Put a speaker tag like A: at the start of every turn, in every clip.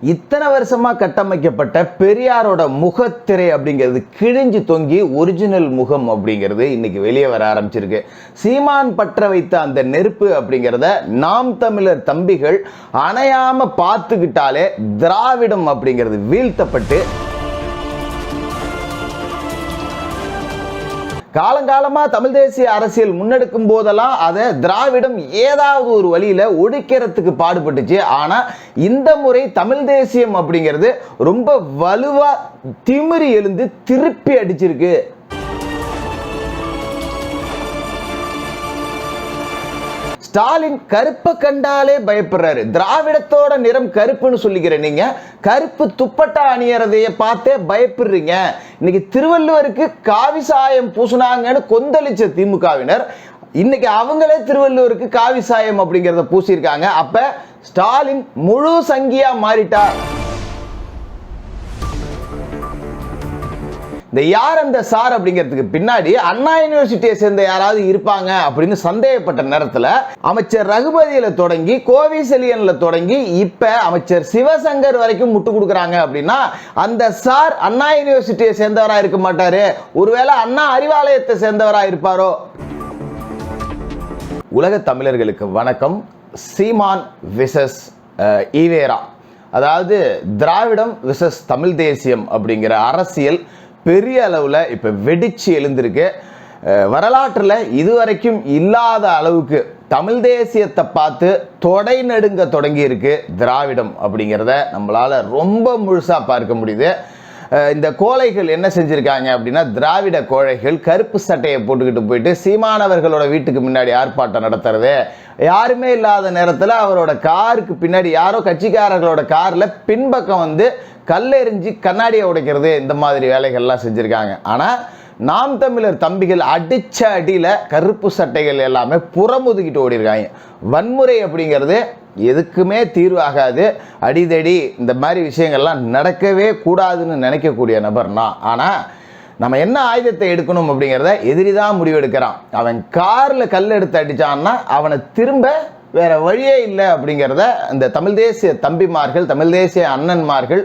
A: இத்தனை வருஷமா கட்டமைக்கப்பட்ட பெரியாரோட முகத்திரை அப்படிங்கிறது கிழிஞ்சு தொங்கி ஒரிஜினல் முகம் அப்படிங்கிறது இன்னைக்கு வெளியே வர ஆரம்பிச்சிருக்கு. சீமான் பற்ற வைத்த அந்த நெருப்பு அப்படிங்கிறத நாம் தமிழர் தம்பிகள் அணையாம பார்த்துக்கிட்டாலே திராவிடம் அப்படிங்கிறது வீழ்த்தப்பட்டு காலங்காலமா தமிழ் தேசிய அரசியல் முன்னெடுக்கும் போதெல்லாம் அதை திராவிடம் ஏதாவது ஒரு வழியில ஒழிக்கிறதுக்கு பாடுபட்டுச்சு. ஆனா இந்த முறை தமிழ் தேசியம் அப்படிங்கிறது ரொம்ப வலுவா திமிரி எழுந்து திருப்பி அடிச்சிருக்கு. ஸ்டாலின் கருப்பை கண்டாலே பயப்படுறாரு. திராவிடத்தோட நிறம் கருப்புன்னு சொல்லிக்கிற நீங்க கருப்பு துப்பட்டா அணியறதைய பார்த்தே பயப்படுறீங்க. இன்னைக்கு திருவள்ளுவருக்கு காவி சாயம் பூசுனாங்கன்னு கொந்தளிச்ச திமுகவினர் இன்னைக்கு அவங்களே திருவள்ளுவருக்கு காவி சாயம் அப்படிங்கிறத பூசியிருக்காங்க. அப்ப ஸ்டாலின் முழு சங்கியா மாறிட்டார். இந்த யார் அந்த சார் அப்படிங்கிறதுக்கு பின்னாடி அண்ணா யூனிவர்சிட்டியை சேர்ந்த யாராவது இருப்பாங்க அப்படின்னு சந்தேகப்பட்ட நேரத்தில் அமைச்சர் ரகுபதியில் தொடங்கி கோவி செலியனில் தொடங்கி இப்ப அமைச்சர் சிவசங்கர் வரைக்கும் முட்டு கொடுக்குறாங்க அப்படின்னா அந்த சார் அண்ணா யூனிவர்சிட்டியை சேர்ந்தவரா இருக்க மாட்டாரு. ஒருவேளை அண்ணா அறிவாலயத்தை சேர்ந்தவரா இருப்பாரோ? உலக தமிழர்களுக்கு வணக்கம். சீமான் விசஸ் ஈவேரா. அதாவது திராவிடம் விசஸ் தமிழ் தேசியம் அப்படிங்கிற அரசியல் பெரிய அளவில் இப்போ வெடிச்சு எழுந்திருக்கு. வரலாற்றில் இதுவரைக்கும் இல்லாத அளவுக்கு தமிழ் தேசியத்தை பார்த்து தொடை நடுங்க தொடங்கியிருக்கு திராவிடம் அப்படிங்கிறத நம்மளால ரொம்ப முழுசாக பார்க்க முடியுது. இந்த கோழைகள் என்ன செஞ்சுருக்காங்க அப்படின்னா திராவிட கோழைகள் கருப்பு சட்டையை போட்டுக்கிட்டு போயிட்டு சீமானவர்களோட வீட்டுக்கு முன்னாடி ஆர்ப்பாட்டம் நடத்துறது. யாருமே இல்லாத நேரத்தில் அவரோட காருக்கு பின்னாடி யாரோ கட்சிக்காரர்களோட காரில் பின்பக்கம் வந்து கல்லெறிஞ்சு கண்ணாடியை உடைக்கிறது இந்த மாதிரி வேலைகள்லாம் செஞ்சுருக்காங்க. ஆனால் நாம் தமிழர் தம்பிகள் அடித்த அடியில் கருப்பு சட்டைகள் எல்லாமே புறமுதுகிட்டு ஓடிருக்காங்க. வன்முறை அப்படிங்கிறது எதுக்குமே தீர்வாகாது அடிதடி இந்த மாதிரி விஷயங்கள்லாம் நடக்கவே கூடாதுன்னு நினைக்கக்கூடிய நபர் நான் ஆனால் நம்ம என்ன ஆயுதத்தை எடுக்கணும் அப்படிங்கிறத எதிரி தான் முடிவெடுக்கிறான். அவன் காரில் கல் எடுத்து அடிச்சான்னா அவனை திரும்ப வேறு வழியே இல்லை அப்படிங்கிறத இந்த தமிழ் தேசிய தம்பிமார்கள் தமிழ் தேசிய அண்ணன்மார்கள்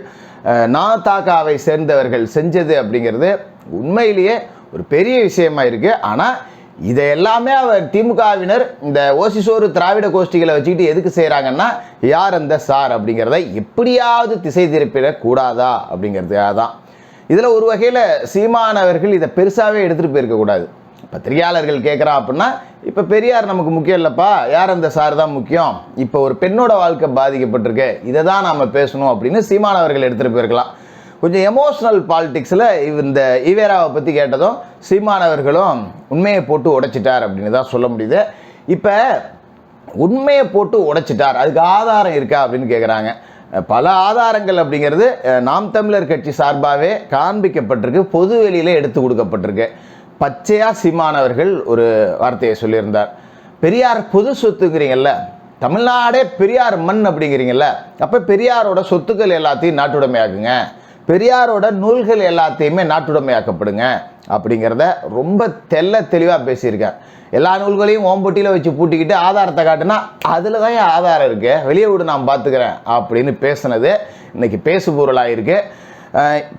A: நா தாக்காவை சேர்ந்தவர்கள் செஞ்சது அப்படிங்கிறது உண்மையிலேயே ஒரு பெரிய விஷயமா இருக்குது ஆனால் இதை எல்லாமே அவர் திமுகவினர் இந்த ஓசிசோறு திராவிட கோஷ்டிகளை வச்சுக்கிட்டு எதுக்கு செய்கிறாங்கன்னா யார் அந்த சார்? அப்படிங்கிறத எப்படியாவது திசை திருப்பிடக்கூடாதா அப்படிங்கிறதுக்காக தான். இதில் ஒரு வகையில் சீமானவர்கள் இதை பெருசாகவே எடுத்துகிட்டு போயிருக்கக்கூடாது. பத்திரிகையாளர்கள் கேட்குறான் அப்படின்னா இப்போ பெரியார் நமக்கு முக்கியம் இல்லைப்பா. யார் அந்த சார் தான் முக்கியம்? இப்போ ஒரு பெண்ணோட வாழ்க்கை பாதிக்கப்பட்டிருக்கு. இதை தான் நாம் பேசணும் அப்படின்னு சீமானவர்கள் எடுத்துகிட்டு போயிருக்கலாம். கொஞ்சம் எமோஷ்னல் பாலிடிக்ஸில் இந்த ஈவேராவை பற்றி கேட்டதும் சீமானவர்களும் உண்மையை போட்டு உடைச்சிட்டார் அப்படின்னு தான் சொல்ல முடியுது. இப்போ உண்மையை போட்டு உடைச்சிட்டார் அதுக்கு ஆதாரம் இருக்கா அப்படின்னு கேட்குறாங்க பல ஆதாரங்கள் அப்படிங்கிறது நாம் தமிழர் கட்சி சார்பாகவே காண்பிக்கப்பட்டிருக்கு பொது வெளியில் எடுத்து கொடுக்கப்பட்டிருக்கு. பச்சையாக சீமானவர்கள் ஒரு வார்த்தையை சொல்லியிருந்தார். பெரியார் பொது சொத்துங்கிறீங்கல்ல தமிழ்நாடே பெரியார் மண் அப்படிங்கிறீங்கல்ல அப்போ பெரியாரோட சொத்துக்கள் எல்லாத்தையும் நாட்டுடைமையாக்குங்க. பெரியாரோட நூல்கள் எல்லாத்தையுமே நாட்டுடைமையாக்கப்படுங்க அப்படிங்கிறத ரொம்ப தெல்ல தெளிவாக பேசியிருக்கேன். எல்லா நூல்களையும் ஓம்பொட்டியில் வச்சு பூட்டிக்கிட்டு ஆதாரத்தை காட்டுனா அதில் தான் என் ஆதாரம் இருக்குது வெளியே விடு நான் பார்த்துக்கிறேன் அப்படின்னு பேசுனது இன்றைக்கி பேசு பொருளாக இருக்குது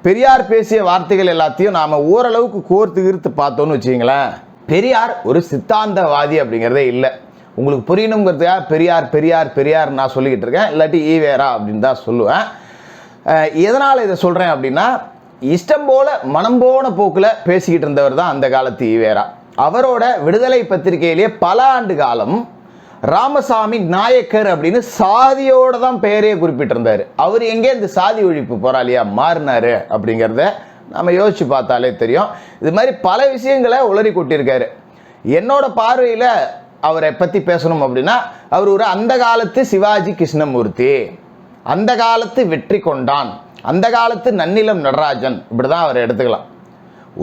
A: பெரியார் பேசிய வார்த்தைகள் எல்லாத்தையும் நாம் ஓரளவுக்கு கோர்த்து கீர்த்து பார்த்தோன்னு வச்சிங்களேன் பெரியார் ஒரு சித்தாந்தவாதி அப்படிங்கிறதே இல்லை. உங்களுக்கு புரியணுங்கிறதுக்காக பெரியார் பெரியார் பெரியார் நான் சொல்லிக்கிட்டு இருக்கேன். இல்லாட்டி ஈவேரா அப்படின்னு தான் சொல்லுவேன். எதனால் இதை சொல்கிறேன் அப்படின்னா இஷ்டம் போல மனம் போன போக்கில் பேசிக்கிட்டு இருந்தவர் தான் அந்த காலத்து ஈவேரா அவரோட விடுதலை பத்திரிகையிலேயே பல ஆண்டு காலம் ராமசாமி நாயக்கர் அப்படின்னு சாதியோட தான் பெயரே குறிப்பிட்டிருந்தார். அவர் எங்கே இந்த சாதி ஒழிப்பு போராளியாக மாறினாரு அப்படிங்கிறத நம்ம யோசித்து பார்த்தாலே தெரியும். இது மாதிரி பல விஷயங்களை உளறி கொட்டியிருக்காரு. என்னோட பார்வையில் அவரை பற்றி பேசணும் அப்படின்னா அவர் ஒரு அந்த காலத்து சிவாஜி கிருஷ்ணமூர்த்தி. அந்த காலத்து வெற்றி கொண்டான். அந்த காலத்து நன்னிலம் நடராஜன். இப்படி தான் அவரை எடுத்துக்கலாம்.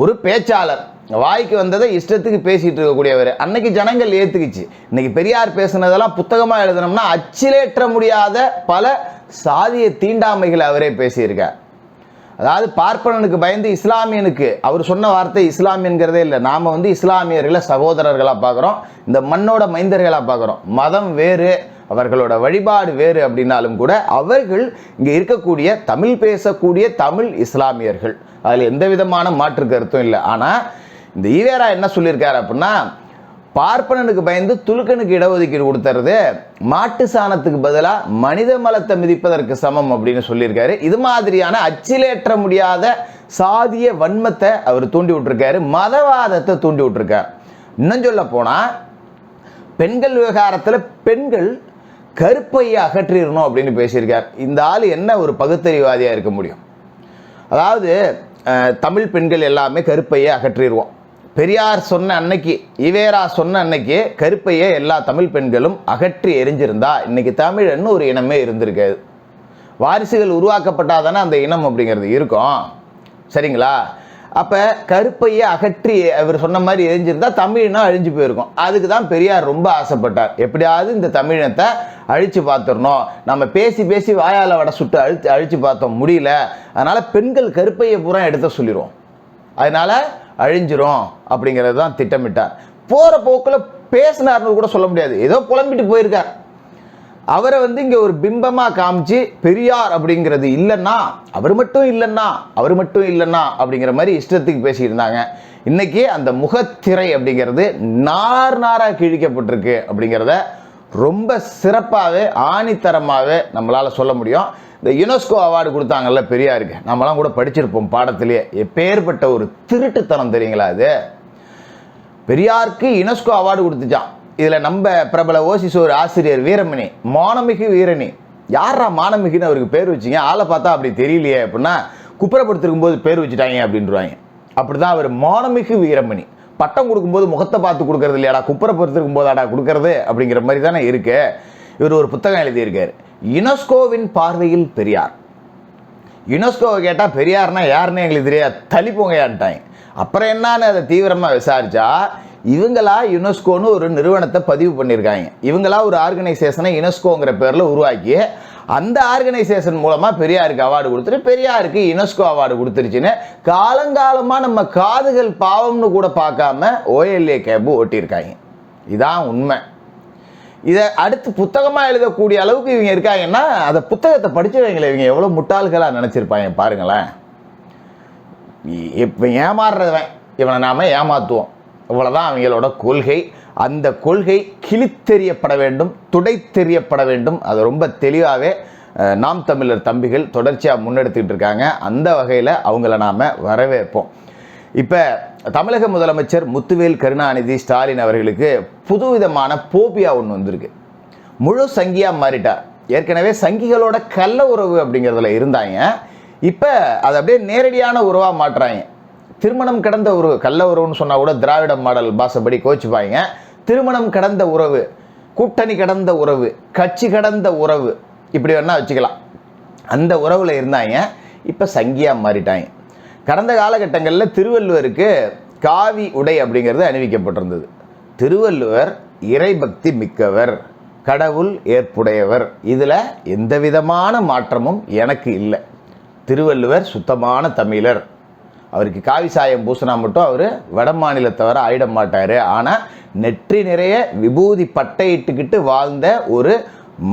A: ஒரு பேச்சாளர் வாய்க்கு வந்ததை இஷ்டத்துக்கு பேசிகிட்டு இருக்கக்கூடியவர். அன்னைக்கு ஜனங்கள் ஏற்றுக்குச்சு இன்னைக்கு பெரியார் பேசுனதெல்லாம் புத்தகமாக எழுதணும்னா அச்சிலேற்ற முடியாத பல சாதிய தீண்டாமைகளை அவரே பேசியிருக்கார். அதாவது பார்ப்பனனுக்கு பயந்து இஸ்லாமியனுக்கு அவர் சொன்ன வார்த்தை இஸ்லாமியன்கிறதே இல்லை. நாம் வந்து இஸ்லாமியர்களை சகோதரர்களாக பார்க்குறோம். இந்த மண்ணோட மைந்தர்களாக பார்க்குறோம். மதம் வேறு அவர்களோட வழிபாடு வேறு அப்படின்னாலும் கூட அவர்கள் இங்கே இருக்கக்கூடிய தமிழ் பேசக்கூடிய தமிழ் இஸ்லாமியர்கள். அதில் எந்த விதமான மாற்று கருத்தும் இல்லை. ஆனால் இந்த ஈவேரா என்ன சொல்லியிருக்காரு அப்படின்னா பார்ப்பனனுக்கு பயந்து துலுக்கனுக்கு இடஒதுக்கீடு கொடுத்துறது மாட்டு சாணத்துக்கு பதிலாக மனித மலத்தை மிதிப்பதற்கு சமம் அப்படின்னு சொல்லியிருக்காரு. இது மாதிரியான அச்சிலேற்ற முடியாத சாதிய வன்மத்தை அவர் தூண்டி விட்டுருக்காரு. மதவாதத்தை தூண்டி விட்டுருக்கார். இன்னும் சொல்ல போனால் பெண்கள் விவகாரத்தில் பெண்கள் கருப்பையை அகற்றிடணும் அப்படின்னு பேசியிருக்கார். இந்த ஆள் என்ன ஒரு பகுத்தறிவாதியாக இருக்க முடியும்? அதாவது தமிழ் பெண்கள் எல்லாமே கருப்பையை அகற்றிடுவோம். பெரியார் சொன்ன அன்னைக்கு ஈவேரா சொன்ன அன்னைக்கு கருப்பையை எல்லா தமிழ் பெண்களும் அகற்றி எரிஞ்சிருந்தா இன்னைக்கு தமிழன்னு ஒரு இனமே இருந்திருக்காது. வாரிசுகள் உருவாக்கப்பட்டாதானே அந்த இனம் அப்படிங்கிறது இருக்கும். சரிங்களா? அப்போ கருப்பையை அகற்றி அவர் சொன்ன மாதிரி எரிஞ்சிருந்தா தமிழ்னா அழிஞ்சு போயிருக்கும். அதுக்கு தான் பெரியார் ரொம்ப ஆசைப்பட்டார். எப்படியாவது இந்த தமிழினத்தை அழித்து பார்த்துடணும். நம்ம பேசி பேசி வாயால் வடை சுட்டு அழித்து அழித்து பார்த்தோம். முடியல. அதனால் பெண்கள் கருப்பையை பூரா எடுத்த சொல்லிடுவோம் அதனால் அழிஞ்சிரும் அப்படிங்கிறது தான் திட்டமிட்டார். போகிற போக்கில் பேசினார்னு கூட சொல்ல முடியாது. ஏதோ புலம்பிட்டு போயிருக்கார். அவரை வந்து இங்கே ஒரு பிம்பமாக காமிச்சு பெரியார் அப்படிங்கிறது இல்லைன்னா அவர் மட்டும் இல்லைன்னா அவர் மட்டும் இல்லைன்னா அப்படிங்கிற மாதிரி இஷ்டத்துக்கு பேசியிருந்தாங்க. இன்னைக்கு அந்த முகத்திரை அப்படிங்கிறது நார் நாராக கிழிக்கப்பட்டிருக்கு அப்படிங்கிறத ரொம்ப சிறப்பாகவே ஆணித்தரமாகவே நம்மளால் சொல்ல முடியும். இந்த யுனெஸ்கோ அவார்டு கொடுத்தாங்கல்ல பெரியாருக்கு. நம்மலாம் கூட படிச்சிருப்போம் பாடத்திலேயே எப்பேற்பட்ட ஒரு திருட்டுத்தனம் தெரியுங்களா அது? பெரியாருக்கு யுனெஸ்கோ அவார்டு கொடுத்துச்சான் இதில் நம்ம பிரபல ஓசிஸ் ஒரு ஆசிரியர் வீரமணி மானமிகு வீரணி. யாரா மானமிகுன்னு அவருக்கு பேர் வச்சிங்க? ஆளை பார்த்தா அப்படி தெரியலையே அப்படின்னா குப்புறப்படுத்திருக்கும் போது பேர் வச்சுட்டாங்க அப்படின்றாங்க. அப்படிதான் அவர் மானமிகு வீரமணி. பட்டம் கொடுக்கும்போது முகத்தை பார்த்து கொடுக்கறது இல்லையாடா? குப்புறப்படுத்திருக்கும் போதாடா கொடுக்கறது அப்படிங்கிற மாதிரி தானே இருக்கு. இவர் ஒரு புத்தகம் எழுதியிருக்காரு. யுனெஸ்கோவின் பார்வையில் பெரியார். யுனெஸ்கோவை கேட்டால் பெரியார்னா யாருன்னு எங்களுக்கு தெரியாது. தலிப்போங்கயான்ட்டாங்க. அப்புறம் என்னன்னு அதை தீவிரமாக விசாரிச்சா இவங்களா யுனெஸ்கோன்னு ஒரு நிறுவனத்தை பதிவு பண்ணியிருக்காங்க. இவங்களா ஒரு ஆர்கனைசேஷனை யுனெஸ்கோங்கிற பேரில் உருவாக்கி அந்த ஆர்கனைசேஷன் மூலமாக பெரியாருக்கு அவார்டு கொடுத்துட்டு பெரியாருக்கு யுனெஸ்கோ அவார்டு கொடுத்துருச்சுன்னு காலங்காலமாக நம்ம காதுகள் பாவம்னு கூட பார்க்காம ஓஎல்ஏ கேபு ஓட்டியிருக்காங்க இதான் உண்மை. இதை அடுத்து புத்தகமாக எழுதக்கூடிய அளவுக்கு இவங்க இருக்காங்கன்னா அந்த புத்தகத்தை படிச்சவங்களை இவங்க எவ்வளோ முட்டாள்களாக நினச்சிருப்பாங்க பாருங்களேன். இப்போ ஏமாறுறவன். இவனை நாம ஏமாத்துவோம். இவ்வளோதான் அவங்களோட கொள்கை. அந்த கொள்கை கிழித்தெறியப்பட வேண்டும் துடைத்தெறியப்பட வேண்டும். அது ரொம்ப தெளிவாகவே நாம் தமிழர் தம்பிகள் தொடர்ச்சியாக முன்னெடுத்துக்கிட்டு இருக்காங்க. அந்த வகையில் அவங்கள நாம் வரவேற்போம். இப்போ தமிழக முதலமைச்சர் முத்துவேல் கருணாநிதி ஸ்டாலின் அவர்களுக்கு புதுவிதமான போபியா ஒன்று வந்திருக்கு. முழு சங்கியாக மாறிட்டார் ஏற்கனவே சங்கிகளோட கள்ள உறவு அப்படிங்கிறதுல இருந்தாங்க. இப்போ அதை அப்படியே நேரடியான உறவாக மாட்டுறாங்க திருமணம் கடந்த உறவு கள்ள உறவுன்னு சொன்னால் கூட திராவிட மாடல் பாசப்படி கோச்சுப்பாங்க. திருமணம் கடந்த உறவு கூட்டணி கடந்த உறவு கட்சி கடந்த உறவு இப்படி வேணால் வச்சுக்கலாம். அந்த உறவில் இருந்தாங்க. இப்போ சங்கியா மாறிட்டாங்க. கடந்த காலகட்டங்களில் திருவள்ளுவருக்கு காவி உடை அப்படிங்கிறது அணிவிக்கப்பட்டிருந்தது. திருவள்ளுவர் இறைபக்தி மிக்கவர் கடவுள் ஏற்புடையவர். இதில் எந்த விதமான மாற்றமும் எனக்கு இல்லை. திருவள்ளுவர் சுத்தமான தமிழர். அவருக்கு காவி சாயம் பூசினா மட்டும் அவர் வட மாநிலத்தவர ஆயிட மாட்டார். ஆனால் நெற்றி நிறைய விபூதி பட்டையிட்டுக்கிட்டு வாழ்ந்த ஒரு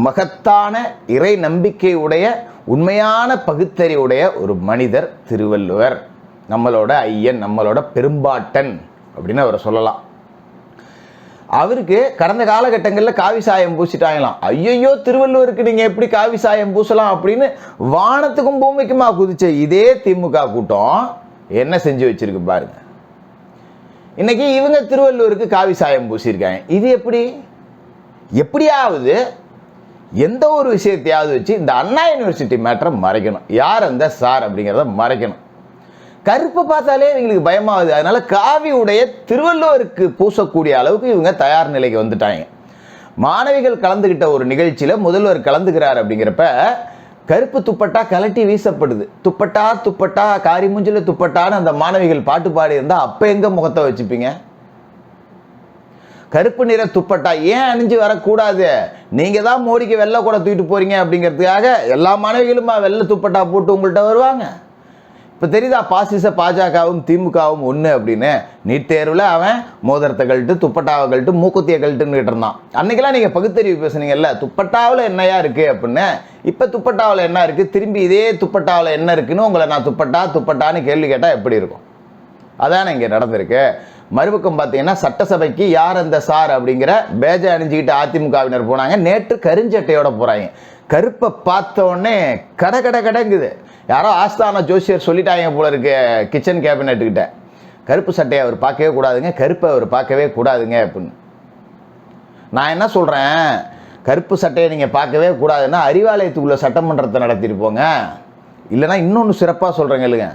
A: மகத்தான இறை நம்பிக்கையுடைய உண்மையான பகுத்தறிவுடைய ஒரு மனிதர் திருவள்ளுவர். நம்மளோட ஐயன் நம்மளோட பெரும்பாட்டன் அப்படின்னு அவரை சொல்லலாம். அவருக்கு கடந்த காலகட்டங்களில் காவி சாயம் பூசிட்டாங்களாம். ஐயையோ திருவள்ளுவருக்கு நீங்கள் எப்படி காவி சாயம் பூசலாம் அப்படின்னு வானத்துக்கும் பூமிக்குமா குதிச்ச இதே திமுக கூட்டம் என்ன செஞ்சு வச்சுருக்கு பாருங்க. இன்னைக்கு இவங்க திருவள்ளுவருக்கு காவி சாயம் பூசியிருக்காங்க. இது எப்படி? எப்படியாவது எந்த ஒரு விஷயத்தையாவது வச்சு இந்த அண்ணா யூனிவர்சிட்டி மேட்டரை மறைக்கணும். யார் அந்த சார் அப்படிங்கிறத மறைக்கணும். கருப்பை பார்த்தாலே இவங்களுக்கு பயமாகுது. அதனால காவி உடைய திருவள்ளுவருக்கு பூசக்கூடிய அளவுக்கு இவங்க தயார் நிலைக்கு வந்துட்டாங்க. மாணவிகள் கலந்துக்கிட்ட ஒரு நிகழ்ச்சியில் முதல்வர் கலந்துக்கிறார் அப்படிங்கிறப்ப கருப்பு துப்பட்டா கலட்டி வீசப்படுது. துப்பட்டா துப்பட்டா காரி மூஞ்சில துப்பட்டான்னு அந்த மாணவிகள் பாட்டு பாடி இருந்தால் அப்போ எங்கே முகத்தை வச்சுப்பீங்க? கருப்பு நிற துப்பட்டா ஏன் அணிஞ்சு வரக்கூடாது? நீங்கள் தான் மோடிக்கு வெள்ளை கூட தூக்கிட்டு போகிறீங்க அப்படிங்கிறதுக்காக எல்லா மாணவிகளுமா வெள்ளை துப்பட்டா போட்டு உங்கள்கிட்ட வருவாங்க. இப்போ தெரியுதா பாசிச பாஜகவும் திமுகவும் ஒன்று அப்படின்னு? நீட் தேர்வில் அவன் மோதிரத்தை கழட்டு துப்பட்டாவை கழட்டு மூக்குத்தியை கழட்டுன்னு இருந்தான் அன்றைக்கெல்லாம் நீங்கள் பகுத்தறிவு பேசுனீங்கல்ல துப்பட்டாவில் என்னையா இருக்குது அப்படின்னு? இப்போ துப்பட்டாவில் என்ன இருக்குது திரும்பி இதே துப்பட்டாவில் என்ன இருக்குன்னு உங்களை நான் துப்பட்டா துப்பட்டான்னு கேள்வி கேட்டால் எப்படி இருக்கும்? அதான் இங்கே நடந்திருக்கு. மறுபக்கம் பார்த்தீங்கன்னா சட்டசபைக்கு யார் அந்த சார் அப்படிங்கிற பேஜை அணிஞ்சுக்கிட்டு அதிமுகவினர் போனாங்க. நேற்று கருஞ்சட்டையோட போகிறாங்க கருப்பை பார்த்தோடனே கடை கட கட கடங்குது. யாரோ ஆஸ்தான ஜோசியர் சொல்லிட்டாங்க போல இருக்கு கிச்சன் கேபினெட்டுக்கிட்ட கருப்பு சட்டையை அவர் பார்க்கவே கூடாதுங்க. கருப்பை அவர் பார்க்கவே கூடாதுங்க அப்படின்னு. நான் என்ன சொல்கிறேன் கருப்பு சட்டையை நீங்கள் பார்க்கவே கூடாதுன்னா அறிவாலயத்துக்குள்ளே சட்டமன்றத்தை நடத்திட்டு போங்க. இல்லைன்னா இன்னொன்று சிறப்பாக சொல்கிறேங்க இல்லைங்க.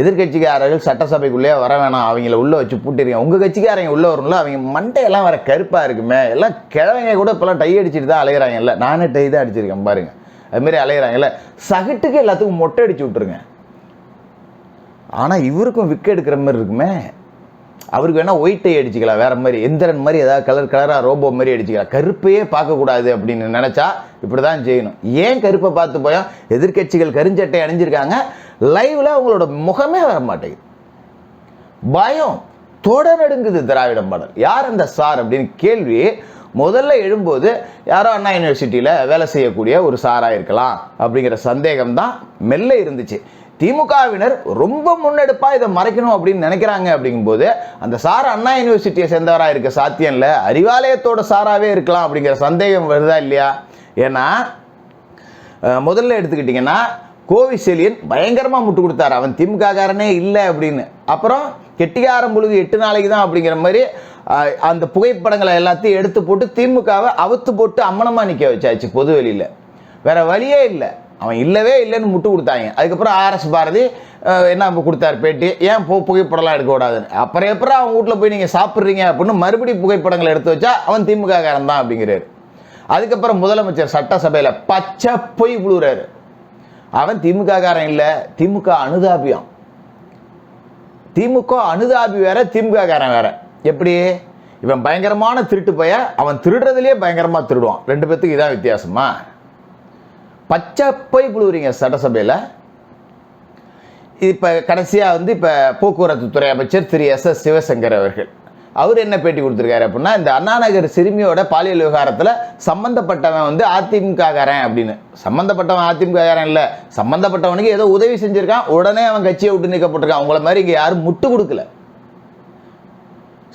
A: எதிர்கட்சிக்காரர்கள் சட்டசபைக்குள்ளேயே வர வேணாம். அவங்கள உள்ளே வச்சு பூட்டிருங்க. உங்கள் கட்சிக்காரங்க உள்ளே வரும்ல அவங்க மண்டையெல்லாம் வர கருப்பாக இருக்குமே. எல்லாம் கிழவங்க கூட இப்போல்லாம் டை அடிச்சுட்டு தான் அலையிறாங்கல்ல. நானே டை தான் அடிச்சிருக்கேன் பாருங்கள் அதுமாரி அலையிறாங்கல்ல. சகட்டுக்கு எல்லாத்துக்கும் மொட்டை அடிச்சு விட்ருங்க ஆனால் இவருக்கும் விக்கு எடுக்கிற மாதிரி இருக்குமே. அவருக்கு வேணால் ஒயிட் டை அடிச்சுக்கலாம் வேறு மாதிரி. எந்திரன் மாதிரி ஏதாவது கலர் கலராக ரோபோ மாதிரி அடிச்சுக்கலாம். கருப்பையே பார்க்கக்கூடாது அப்படின்னு நினச்சா இப்படி தான் செய்யணும். ஏன் கருப்பை பார்த்து போயா எதிர்க்கட்சிகள் கருஞ்சட்டை அணிஞ்சிருக்காங்க? லைவில் அவங்களோட முகமே வர மாட்டேங்குது. பயம் தொடர்நடுங்குது திராவிட மாடல் யார் அந்த சார் அப்படின்னு கேள்வி முதல்ல எழும்போது யாரோ அண்ணா யூனிவர்சிட்டியில் வேலை செய்யக்கூடிய ஒரு சாராக இருக்கலாம் அப்படிங்கிற சந்தேகம் தான் மெல்ல இருந்துச்சு. திமுகவினர் ரொம்ப முன்னெடுப்பாக இதை மறைக்கணும் அப்படின்னு நினைக்கிறாங்க அப்படிங்கும்போது அந்த சார் அண்ணா யூனிவர்சிட்டியை சேர்ந்தவராக இருக்க சாத்தியம் இல்லை அறிவாலயத்தோட சாராகவே இருக்கலாம் அப்படிங்கிற சந்தேகம் வருதா இல்லையா? ஏன்னா முதல்ல எடுத்துக்கிட்டிங்கன்னா கோவிசெலியன் பயங்கரமாக முட்டு கொடுத்தாரு. அவன் திமுககாரனே இல்லை அப்படின்னு. அப்புறம் கெட்டிகாரம் பொழுது எட்டு நாளைக்கு தான் அப்படிங்கிற மாதிரி அந்த புகைப்படங்களை எல்லாத்தையும் எடுத்து போட்டு திமுகவை அவுத்து போட்டு அம்மனமாக நிற்க வச்சாச்சு பொது வெளியில். வேற வழியே இல்லை. அவன் இல்லவே இல்லைன்னு முட்டு கொடுத்தாங்க. அதுக்கப்புறம் ஆர்எஸ் பாரதி என்ன கொடுத்தாரு பேட்டி? ஏன் போ புகைப்படம்லாம் எடுக்கக்கூடாதுன்னு அப்புறம் எப்பறம் அவன் வீட்டில் போய் நீங்கள் சாப்பிட்றீங்க அப்படின்னு மறுபடியும் புகைப்படங்களை எடுத்து வச்சா அவன் திமுக காரன் தான் அப்படிங்கிறாரு. அதுக்கப்புறம் முதலமைச்சர் சட்டசபையில் பச்சை பொய் புழுறாரு அவன் திமுக காரன் இல்லை திமுக அனுதாபியம். திமுக அனுதாபி வேற திமுக காரன் வேற. எப்படி? இவன் பயங்கரமான திருட்டு பைய அவன் திருடுறதுலேயே பயங்கரமாக திருடுவான். ரெண்டு பேத்துக்கு இதான் வித்தியாசமா? பச்சை போய் புழுவுறீங்க சட்டசபையில். இப்போ கடைசியாக வந்து இப்போ போக்குவரத்து துறை அமைச்சர் திரு எஸ் எஸ் சிவசங்கர் அவர்கள். அவர் என்ன பேட்டி கொடுத்துருக்காரு அப்படின்னா இந்த அண்ணாநகர் சிறுமியோட பாலியல் விவகாரத்தில் சம்மந்தப்பட்டவன் வந்து அதிமுககாரன் அப்படின்னு. சம்மந்தப்பட்டவன் அதிமுககாரன் இல்லை. சம்மந்தப்பட்டவனுக்கு ஏதோ உதவி செஞ்சுருக்கான். உடனே அவன் கட்சியை விட்டு நிற்கப்பட்டிருக்கான் அவங்கள மாதிரி இங்கே யாரும் முட்டு கொடுக்கல.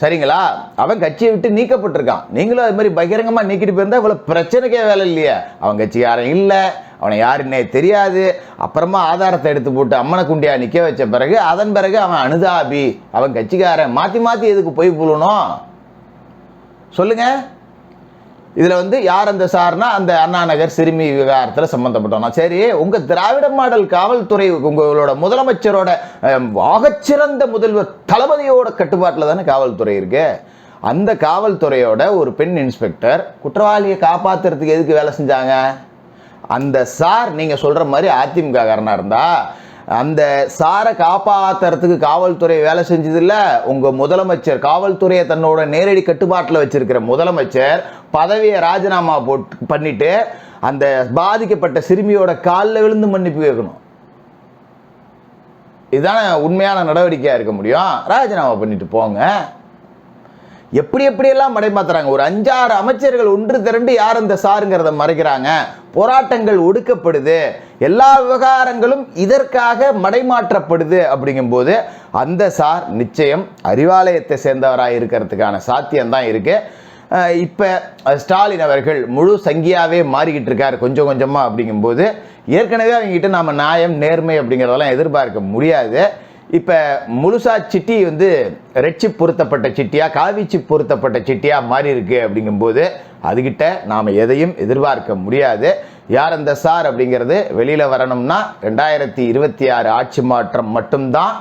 A: சரிங்களா? அவன் கட்சியை விட்டு நீக்கப்பட்டிருக்கான். நீங்களும் அது மாதிரி பகிரங்கமாக நீக்கிட்டு போயிருந்தா இவ்வளோ பிரச்சனைக்கே வேலை இல்லையே. அவன் கட்சி யாரும் இல்லை. அவனை யாருன்னே தெரியாது. அப்புறமா ஆதாரத்தை எடுத்து போட்டு அம்மனை குண்டியாக நிற்க வச்ச பிறகு அதன் பிறகு அவன் அனுதாபி அவன் கட்சிக்காரன். மாற்றி மாற்றி எதுக்கு போய் புழணும் சொல்லுங்கள் இதில் வந்து யார் அந்த சார்னா அந்த அண்ணா நகர் சிறுமி விவகாரத்தில் சம்மந்தப்பட்டோம்னா சரி உங்கள் திராவிட மாடல் காவல்துறை உங்களோட முதலமைச்சரோட ஆகச்சிறந்த முதல்வர் தளபதியோட கட்டுப்பாட்டில் தானே காவல்துறை இருக்கு. அந்த காவல்துறையோட ஒரு பெண் இன்ஸ்பெக்டர் குற்றவாளியை காப்பாத்துறதுக்கு எதுக்கு வேலை செஞ்சாங்க? அந்த சார் நீங்கள் சொல்கிற மாதிரி அதிமுக காரனாக இருந்தால் அந்த சாரை காப்பாற்றுறதுக்கு காவல்துறை வேலை செஞ்சதில்ல. உங்கள் முதலமைச்சர் காவல்துறையை தன்னோட நேரடி கட்டுப்பாட்டில் வச்சிருக்கிற முதலமைச்சர் பதவியை ராஜினாமா போட்டு பண்ணிட்டு அந்த பாதிக்கப்பட்ட சிறுமியோட காலில் விழுந்து மன்னிப்பு கேட்கணும். இதுதானே உண்மையான நடவடிக்கையாக இருக்க முடியும்? ராஜினாமா பண்ணிட்டு போங்க. எப்படி எப்படியெல்லாம் மடைமாத்துறாங்க ஒரு அஞ்சாறு அமைச்சர்கள் ஒன்று திரண்டு யார் அந்த சாருங்கிறத மறைக்கிறாங்க. போராட்டங்கள் ஒடுக்கப்படுது. எல்லா விவகாரங்களும் இதற்காக மடைமாற்றப்படுது அப்படிங்கும்போது அந்த சார் நிச்சயம் அறிவாலயத்தை சேர்ந்தவராக இருக்கிறதுக்கான சாத்தியம்தான் இருக்குது இப்போ ஸ்டாலின் அவர்கள் முழு சங்கியாகவே மாறிக்கிட்டு இருக்கார் கொஞ்சம் கொஞ்சமாக அப்படிங்கும்போது ஏற்கனவே அவங்ககிட்ட நாம் நியாயம் நேர்மை அப்படிங்கிறதெல்லாம் எதிர்பார்க்க முடியாது. இப்போ முழுசா சிட்டி வந்து ரெட் பொருத்தப்பட்ட சிட்டியா காவிச்சி பொருத்தப்பட்ட சிட்டியா மாறி இருக்கு அப்படிங்கும்போது அதுகிட்ட நாம் எதையும் எதிர்பார்க்க முடியாது. யார் அந்த சார் அப்படிங்கிறது வெளியில் வரணும்னா ரெண்டாயிரத்தி இருபத்தி ஆறு ஆட்சி மாற்றம் மட்டும்தான்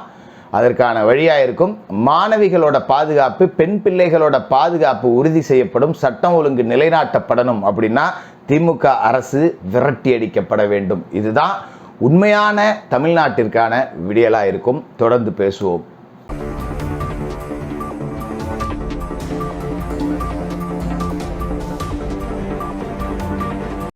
A: அதற்கான வழியாக இருக்கும். மாணவிகளோட பாதுகாப்பு பெண் பிள்ளைகளோட பாதுகாப்பு உறுதி செய்யப்படும். சட்டம் ஒழுங்கு நிலைநாட்டப்படணும் அப்படின்னா திமுக அரசு விரட்டி அடிக்கப்பட வேண்டும். இதுதான் உண்மையான தமிழ்நாட்டிற்கான விடியலாக இருக்கும். தொடர்ந்து பேசுவோம்.